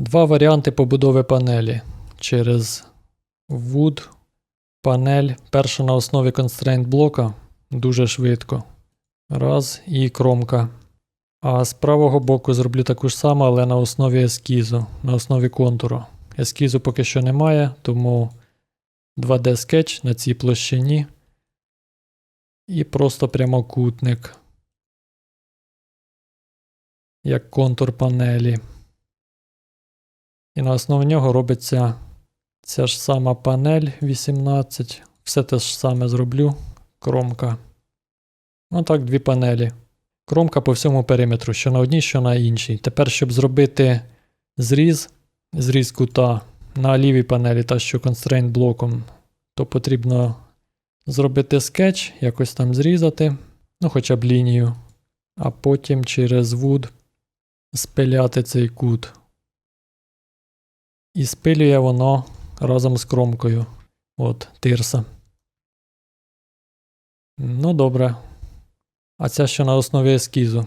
Два варіанти побудови панелі через Wood панель. Перша на основі constraint блока дуже швидко. Раз і кромка. А з правого боку зроблю таку ж саму, але на основі ескізу, на основі контуру. Ескізу поки що немає, тому 2D скетч на цій площині. І просто прямокутник. Як контур панелі. І на основі нього робиться ця ж сама панель 18. Все те ж саме зроблю. Кромка. Ну так, дві панелі. Кромка по всьому периметру, що на одній, що на іншій. Тепер, щоб зробити зріз, зріз кута на лівій панелі, та що constraint блоком, то потрібно зробити скетч, якось там зрізати, ну хоча б лінію, а потім через wood спиляти цей кут. І спилює воно разом з кромкою. От, тирса. Ну, добре. А ця ще на основі ескізу.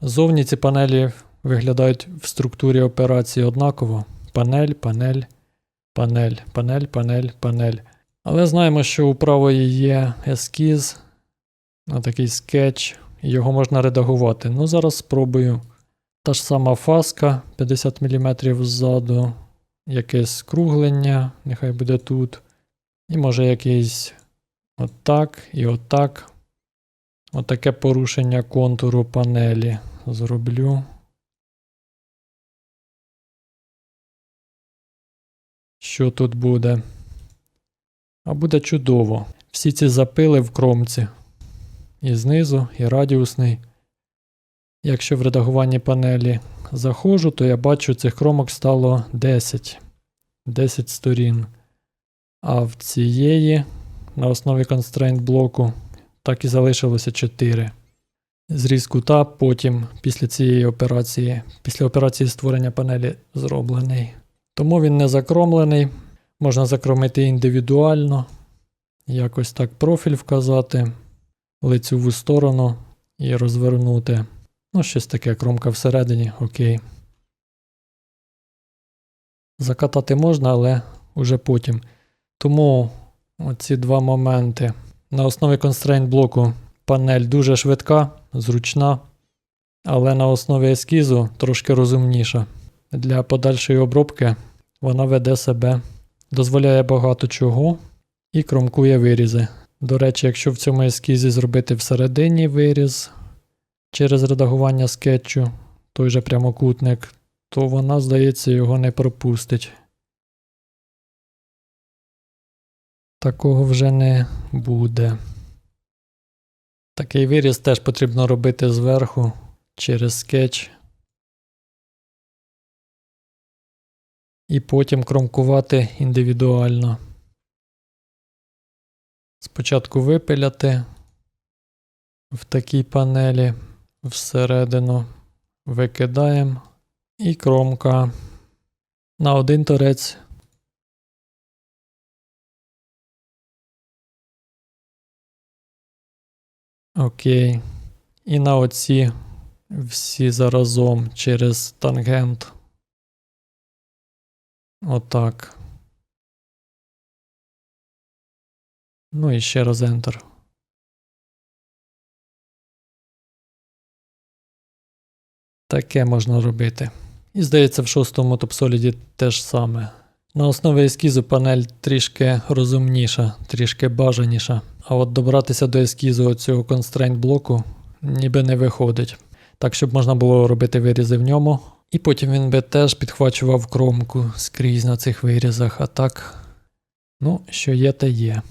Зовні ці панелі виглядають в структурі операції однаково. Панель, панель, панель, панель, панель, панель. Але знаємо, що у правої є ескіз, такий скетч, його можна редагувати. Ну, зараз спробую. Та ж сама фаска 50 мм ззаду, якесь скруглення, нехай буде тут. І може якийсь отак і отак. Отаке порушення контуру панелі зроблю. Що тут буде? А буде чудово. Всі ці запили в кромці. І знизу, і радіусний. Якщо в редагуванні панелі заходжу, то я бачу, цих кромок стало 10. 10 сторін. А в цієї на основі constraint блоку так і залишилося 4. Зріз кута потім, після цієї операції, після операції створення панелі зроблений. Тому він не закромлений. Можна закромити індивідуально, якось так профіль вказати, лицеву сторону і розвернути. Ну, щось таке, кромка всередині, окей. Закатати можна, але уже потім. Тому оці два моменти. На основі constraint блоку панель дуже швидка, зручна, але на основі ескізу трошки розумніша. Для подальшої обробки вона веде себе, дозволяє багато чого і кромкує вирізи. До речі, якщо в цьому ескізі зробити всередині виріз через редагування скетчу, той же прямокутник, то вона, здається, його не пропустить. Такого вже не буде. Такий виріз теж потрібно робити зверху через скетч. І потім кромкувати індивідуально. Спочатку випиляти в такій панелі всередину, викидаємо і кромка на один торець. Окей. І на оці всі заразом через тангент. Отак. Ну і ще раз Enter. Таке можна робити. І здається, в шостому TopSolid теж саме. На основі ескізу панель трішки розумніша, трішки бажаніша. А от добратися до ескізу цього constraint блоку ніби не виходить. Так, щоб можна було робити вирізи в ньому. І потім він би теж підхвачував кромку скрізь на цих вирізах. А так, ну, що є, те є.